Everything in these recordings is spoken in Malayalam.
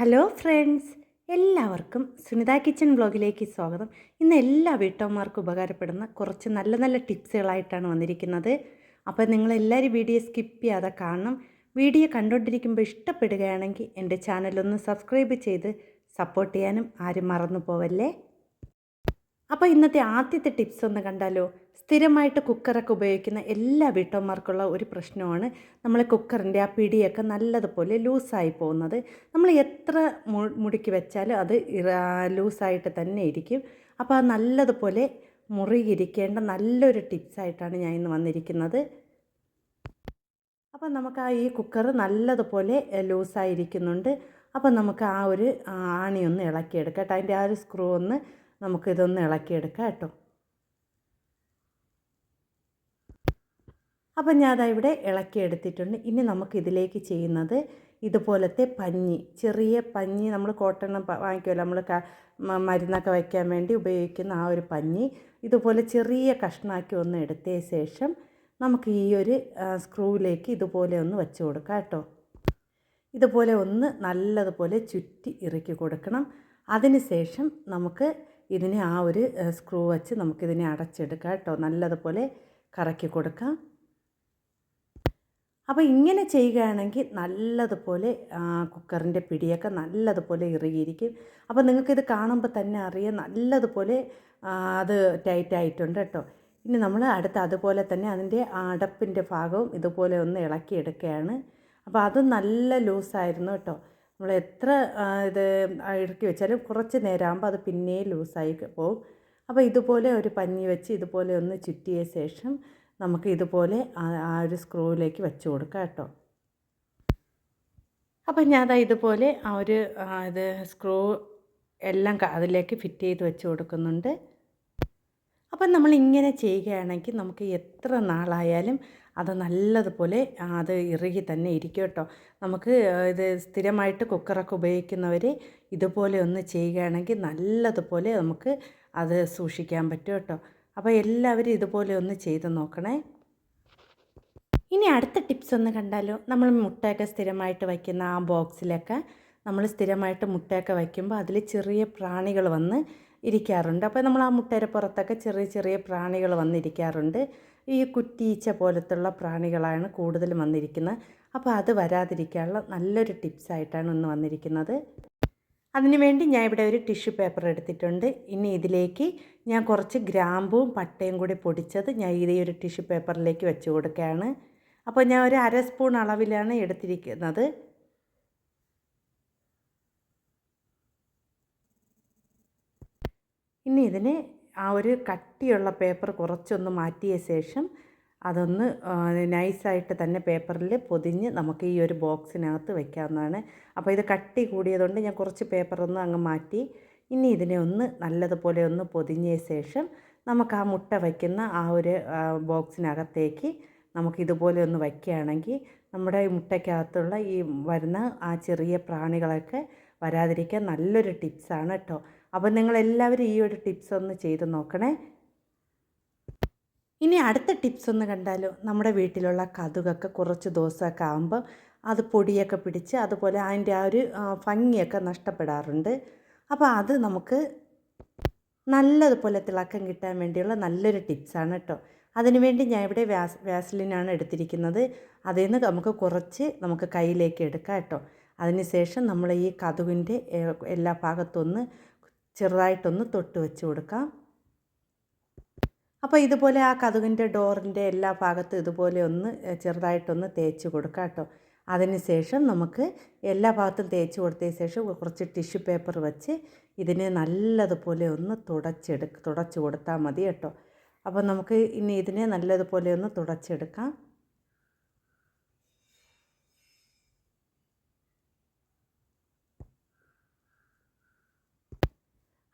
ഹലോ ഫ്രണ്ട്സ് എല്ലാവർക്കും സുനിത കിച്ചൺ ബ്ലോഗിലേക്ക് സ്വാഗതം. ഇന്ന് എല്ലാ വീട്ടമ്മമാർക്കും ഉപകാരപ്പെടുന്ന കുറച്ച് നല്ല നല്ല ടിപ്സുകളായിട്ടാണ് വന്നിരിക്കുന്നത്. അപ്പോൾ നിങ്ങളെല്ലാവരും വീഡിയോ സ്കിപ്പ് ചെയ്യാതെ കാണണം. വീഡിയോ കണ്ടുകൊണ്ടിരിക്കുമ്പോൾ ഇഷ്ടപ്പെടുകയാണെങ്കിൽ എന്റെ ചാനലൊന്ന് സബ്സ്ക്രൈബ് ചെയ്ത് സപ്പോർട്ട് ചെയ്യാനും ആരും മറന്നു പോവല്ലേ? അപ്പോൾ ഇന്നത്തെ ആദ്യത്തെ ടിപ്സ് ഒന്ന് കണ്ടാലോ? സ്ഥിരമായിട്ട് കുക്കറൊക്കെ ഉപയോഗിക്കുന്ന എല്ലാ വീട്ടമ്മമാർക്കുള്ള ഒരു പ്രശ്നമാണ് നമ്മൾ കുക്കറിന്റെ ആ പിടിയൊക്കെ നല്ലതുപോലെ ലൂസായി പോകുന്നത്. നമ്മൾ എത്ര മുടുക്കി വെച്ചാലും അത് ലൂസായിട്ട് തന്നെ ഇരിക്കും. അപ്പോൾ ആ നല്ലതുപോലെ മുറിയിരിക്കേണ്ട നല്ലൊരു ടിപ്സായിട്ടാണ് ഞാൻ ഇന്ന് വന്നിരിക്കുന്നത്. അപ്പോൾ നമുക്ക് ആ ഈ കുക്കർ നല്ലതുപോലെ ലൂസായിരിക്കുന്നുണ്ട്. അപ്പോൾ നമുക്ക് ആ ഒരു ആണി ഒന്ന് ഇളക്കിയെടുക്കാം. കേട്ടോ അതിന്റെ ആ ഒരു സ്ക്രൂ ഒന്ന് നമുക്കിതൊന്ന് ഇളക്കിയെടുക്കാം കേട്ടോ. അപ്പം ഞാൻ അതാ ഇവിടെ ഇളക്കിയെടുത്തിട്ടുണ്ട് ഇനി നമുക്ക് ഇതിലേക്ക് ചെയ്യുന്നത് ഇതുപോലത്തെ പഞ്ഞി ചെറിയ പഞ്ഞി നമ്മൾ കോട്ടൺ വാങ്ങിക്കുമല്ലോ നമ്മൾ മരുന്നൊക്കെ വയ്ക്കാൻ വേണ്ടി ഉപയോഗിക്കുന്ന ആ ഒരു പഞ്ഞി. ഇതുപോലെ ചെറിയ കഷ്ണാക്കി ഒന്ന് എടുത്ത ശേഷം നമുക്ക് ഈ ഒരു സ്ക്രൂവിലേക്ക് ഇതുപോലെ ഒന്ന് വെച്ച് കൊടുക്കാം കേട്ടോ. ഇതുപോലെ ഒന്ന് നല്ലതുപോലെ ചുറ്റി ഇറക്കി കൊടുക്കണം. അതിനുശേഷം നമുക്ക് ഇതിനെ ആ ഒരു സ്ക്രൂ വെച്ച് നമുക്കിതിനെ അടച്ചെടുക്കാം കേട്ടോ. നല്ലതുപോലെ കറക്കി കൊടുക്കാം. അപ്പോൾ ഇങ്ങനെ ചെയ്യുകയാണെങ്കിൽ നല്ലതുപോലെ കുക്കറിന്റെ പിടിയൊക്കെ നല്ലതുപോലെ ഇറുകിയിരിക്കും. അപ്പോൾ നിങ്ങൾക്കിത് കാണുമ്പോൾ തന്നെ അറിയാം നല്ലതുപോലെ അത് ടൈറ്റ് ആയിട്ടുണ്ട് കേട്ടോ. ഇനി നമ്മൾ അടുത്ത അതുപോലെ തന്നെ അതിന്റെ അടപ്പിന്റെ ഭാഗവും ഇതുപോലെ ഒന്ന് ഇളക്കിയെടുക്കുകയാണ് അപ്പോൾ അത് നല്ല ലൂസായിരുന്നു കേട്ടോ. നമ്മൾ എത്ര ഇത് ഇറക്കി വെച്ചാലും കുറച്ച് നേരമാകുമ്പോൾ അത് പിന്നെയും ലൂസായി പോകും. അപ്പോൾ ഇതുപോലെ ഒരു പഞ്ഞി വെച്ച് ഇതുപോലെ ഒന്ന് ചുറ്റിയ ശേഷം നമുക്ക് ഇതുപോലെ ആ ഒരു സ്ക്രൂവിലേക്ക് വെച്ച് കൊടുക്കാം കേട്ടോ. അപ്പം ദാ ഇതുപോലെ ആ ഒരു ഇത് സ്ക്രൂ എല്ലാം അതിലേക്ക് ഫിറ്റ് ചെയ്ത് വെച്ച് കൊടുക്കുന്നുണ്ട്. അപ്പം നമ്മൾ ഇങ്ങനെ ചെയ്യുകയാണെങ്കിൽ നമുക്ക് എത്ര നാളായാലും അത് നല്ലതുപോലെ അത് ഇറുകി തന്നെ ഇരിക്കും കേട്ടോ. നമുക്ക് ഇത് സ്ഥിരമായിട്ട് കുക്കറൊക്കെ ഉപയോഗിക്കുന്നവർ ഇതുപോലെ ഒന്ന് ചെയ്യുകയാണെങ്കിൽ നല്ലതുപോലെ നമുക്ക് അത് സൂക്ഷിക്കാൻ പറ്റും കേട്ടോ. അപ്പോൾ എല്ലാവരും ഇതുപോലെ ഒന്ന് ചെയ്ത് നോക്കണേ. ഇനി അടുത്ത ടിപ്സ് ഒന്ന് കണ്ടാലോ? നമ്മൾ മുട്ടയൊക്കെ സ്ഥിരമായിട്ട് വയ്ക്കുന്ന ആ ബോക്സിലൊക്കെ നമ്മൾ സ്ഥിരമായിട്ട് മുട്ടയൊക്കെ വയ്ക്കുമ്പോൾ അതിൽ ചെറിയ പ്രാണികൾ വന്ന് ഇരിക്കാറുണ്ട്. അപ്പോൾ നമ്മൾ ആ മുട്ടയുടെ പുറത്തൊക്കെ ചെറിയ ചെറിയ പ്രാണികൾ വന്നിരിക്കാറുണ്ട് ഈ കുറ്റീച്ച പോലത്തുള്ള പ്രാണികളാണ് കൂടുതലും വന്നിരിക്കുന്നത്. അപ്പോൾ അത് വരാതിരിക്കാനുള്ള നല്ലൊരു ടിപ്സായിട്ടാണ് ഇന്ന് വന്നിരിക്കുന്നത്. അതിനുവേണ്ടി ഞാൻ ഇവിടെ ഒരു ടിഷ്യൂ പേപ്പർ എടുത്തിട്ടുണ്ട്. ഇനി ഇതിലേക്ക് ഞാൻ കുറച്ച് ഗ്രാമ്പും പട്ടയും കൂടി പൊടിച്ചത് ഞാൻ ഇതേ ഒരു ടിഷ്യൂ പേപ്പറിലേക്ക് വെച്ച് കൊടുക്കുകയാണ്. അപ്പോൾ ഞാൻ ഒരു അര സ്പൂൺ അളവിലാണ് എടുത്തിരിക്കുന്നത്. ഇനി ഇതിന് ആ ഒരു കട്ടിയുള്ള പേപ്പർ കുറച്ചൊന്ന് മാറ്റിയ ശേഷം അതൊന്ന് നൈസായിട്ട് തന്നെ പേപ്പറിൽ പൊതിഞ്ഞ് നമുക്ക് ഈ ഒരു ബോക്സിനകത്ത് വെക്കാവുന്നതാണ്. അപ്പോൾ ഇത് കട്ടി കൂടിയതുകൊണ്ട് ഞാൻ കുറച്ച് പേപ്പറൊന്ന് അങ്ങ് മാറ്റി ഇനി ഇതിനെ ഒന്ന് നല്ലതുപോലെ ഒന്ന് പൊതിഞ്ഞ ശേഷം നമുക്ക് ആ മുട്ട വയ്ക്കുന്ന ആ ഒരു ബോക്സിനകത്തേക്ക് നമുക്ക് ഇതുപോലെ ഒന്ന് വയ്ക്കുകയാണെങ്കിൽ നമ്മുടെ മുട്ടയ്ക്കകത്തുള്ള ഈ വരുന്ന ആ ചെറിയ പ്രാണികളൊക്കെ വരാതിരിക്കാൻ നല്ലൊരു ടിപ്സാണ് കേട്ടോ. അപ്പോൾ നിങ്ങളെല്ലാവരും ഈ ഒരു ടിപ്സ് ഒന്ന് ചെയ്ത് നോക്കണേ. ഇനി അടുത്ത ടിപ്സ് ഒന്ന് കണ്ടാലോ? നമ്മുടെ വീട്ടിലുള്ള കതുകൊക്കെ കുറച്ച് ദിവസമൊക്കെ ആകുമ്പോൾ അത് പൊടിയൊക്കെ പിടിച്ച് അതുപോലെ അതിന്റെ ആ ഒരു ഭംഗിയൊക്കെ നഷ്ടപ്പെടാറുണ്ട്. അപ്പോൾ അത് നമുക്ക് നല്ലതുപോലെ തിളക്കം കിട്ടാൻ വേണ്ടിയുള്ള നല്ലൊരു ടിപ്സാണ് കേട്ടോ. അതിനുവേണ്ടി ഞാൻ ഇവിടെ വ്യാസ് വ്യാസ്ലിനാണ് എടുത്തിരിക്കുന്നത്. അതിൽ നിന്ന് നമുക്ക് കുറച്ച് നമുക്ക് കയ്യിലേക്ക് എടുക്കാം കേട്ടോ. അതിനുശേഷം നമ്മൾ ഈ കതുവിന്റെ എല്ലാ ഭാഗത്തൊന്ന് ചെറുതായിട്ടൊന്ന് തൊട്ട് വെച്ച് കൊടുക്കാം. അപ്പോൾ ഇതുപോലെ ആ കതുകിന്റെ ഡോറിന്റെ എല്ലാ ഭാഗത്തും ഇതുപോലെ ഒന്ന് ചെറുതായിട്ടൊന്ന് തേച്ച് കൊടുക്കാം കേട്ടോ. അതിനുശേഷം നമുക്ക് എല്ലാ ഭാഗത്തും തേച്ച് കൊടുത്തതിന് ശേഷം കുറച്ച് ടിഷ്യൂ പേപ്പർ വെച്ച് ഇതിനെ നല്ലതുപോലെ ഒന്ന് തുടച്ചെടുക്ക തുടച്ച് കൊടുത്താൽ മതി കേട്ടോ. അപ്പോൾ നമുക്ക് ഇനി ഇതിനെ നല്ലതുപോലെ ഒന്ന് തുടച്ചെടുക്കാം.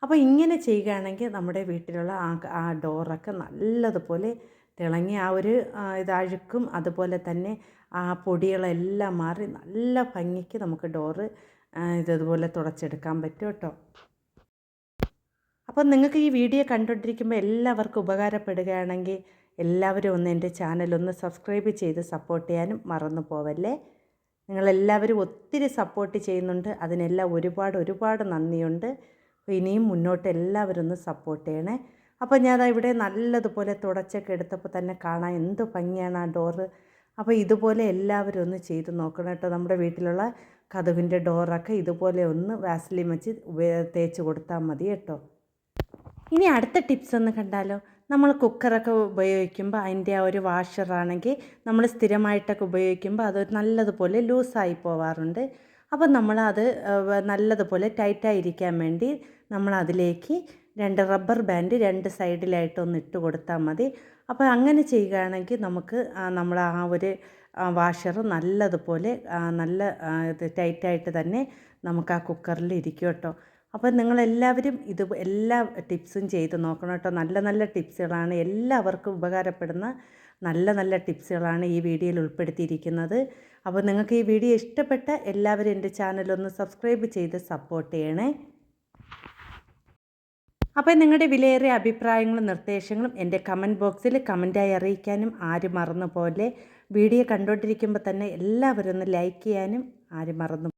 അപ്പോൾ ഇങ്ങനെ ചെയ്യുകയാണെങ്കിൽ നമ്മുടെ വീട്ടിലുള്ള ആ ആ ഡോറൊക്കെ നല്ലതുപോലെ തിളങ്ങി ആ ഒരു ഇതഴുക്കും. അതുപോലെ തന്നെ ആ പൊടികളെല്ലാം മാറി നല്ല ഭംഗിക്ക് നമുക്ക് ഡോറ് ഇതുപോലെ തുടച്ചെടുക്കാൻ പറ്റും കേട്ടോ. അപ്പം നിങ്ങൾക്ക് ഈ വീഡിയോ കണ്ടുകൊണ്ടിരിക്കുമ്പോൾ എല്ലാവർക്കും ഉപകാരപ്പെടുകയാണെങ്കിൽ എല്ലാവരും ഒന്ന് എന്റെ ചാനൽ ഒന്ന് സബ്സ്ക്രൈബ് ചെയ്ത് സപ്പോർട്ട് ചെയ്യാനും മറന്നു പോവല്ലേ. നിങ്ങളെല്ലാവരും ഒത്തിരി സപ്പോർട്ട് ചെയ്യുന്നുണ്ട്. അതിനെല്ലാം ഒരുപാട് ഒരുപാട് നന്ദിയുണ്ട്. അപ്പോൾ ഇനിയും മുന്നോട്ട് എല്ലാവരും ഒന്ന് സപ്പോർട്ട് ചെയ്യണേ. അപ്പോൾ ഞാൻ ഇവിടെ നല്ലതുപോലെ തുടച്ചൊക്കെ എടുത്തപ്പോൾ തന്നെ കാണാൻ എന്ത് ഭംഗിയാണ് ആ ഡോറ് അപ്പോൾ ഇതുപോലെ എല്ലാവരും ഒന്ന് ചെയ്ത് നോക്കണം കേട്ടോ. നമ്മുടെ വീട്ടിലുള്ള കഥവിന്റെ ഡോറൊക്കെ ഇതുപോലെ ഒന്ന് വാസലിൻ വെച്ച് തേച്ച് കൊടുത്താൽ മതി കേട്ടോ. ഇനി അടുത്ത ടിപ്സ് ഒന്ന് കണ്ടാലോ? നമ്മൾ കുക്കറൊക്കെ ഉപയോഗിക്കുമ്പോൾ അതിന്റെ ആ ഒരു വാഷറാണെങ്കിൽ നമ്മൾ സ്ഥിരമായിട്ടൊക്കെ ഉപയോഗിക്കുമ്പോൾ അത് നല്ലതുപോലെ ലൂസായി പോവാറുണ്ട്. അപ്പം നമ്മളത് നല്ലതുപോലെ ടൈറ്റായിരിക്കാൻ വേണ്ടി നമ്മൾ അതിലേക്ക് രണ്ട് റബ്ബർ ബാൻഡ് രണ്ട് സൈഡിലായിട്ട് ഒന്ന് ഇട്ട് കൊടുത്താൽ മതി. അപ്പോൾ അങ്ങനെ ചെയ്യുകയാണെങ്കിൽ നമുക്ക് നമ്മൾ ആ ഒരു വാഷർ നല്ലതുപോലെ നല്ല ഇത് ടൈറ്റായിട്ട് തന്നെ നമുക്ക് ആ കുക്കറിൽ ഇരിക്കും കേട്ടോ. അപ്പോൾ നിങ്ങളെല്ലാവരും ഇത് എല്ലാ ടിപ്സും ചെയ്ത് നോക്കണം കേട്ടോ. നല്ല നല്ല ടിപ്സുകളാണ് എല്ലാവർക്കും ഉപകാരപ്പെടുന്ന നല്ല നല്ല ടിപ്സുകളാണ് ഈ വീഡിയോയിൽ ഉൾപ്പെടുത്തിയിരിക്കുന്നത്. അപ്പോൾ നിങ്ങൾക്ക് ഈ വീഡിയോ ഇഷ്ടപ്പെട്ട എല്ലാവരും എന്റെ ചാനലൊന്ന് സബ്സ്ക്രൈബ് ചെയ്ത് സപ്പോർട്ട് ചെയ്യണേ. അപ്പോൾ നിങ്ങളുടെ വിലയേറിയ അഭിപ്രായങ്ങളും നിർദ്ദേശങ്ങളും എന്റെ കമന്റ് ബോക്സിൽ കമന്റായി അറിയിക്കാനും ആരും മറന്നു പോലെ വീഡിയോ കണ്ടുകൊണ്ടിരിക്കുമ്പോൾ തന്നെ എല്ലാവരും ഒന്ന് ലൈക്ക് ചെയ്യാനും ആരും മറന്നു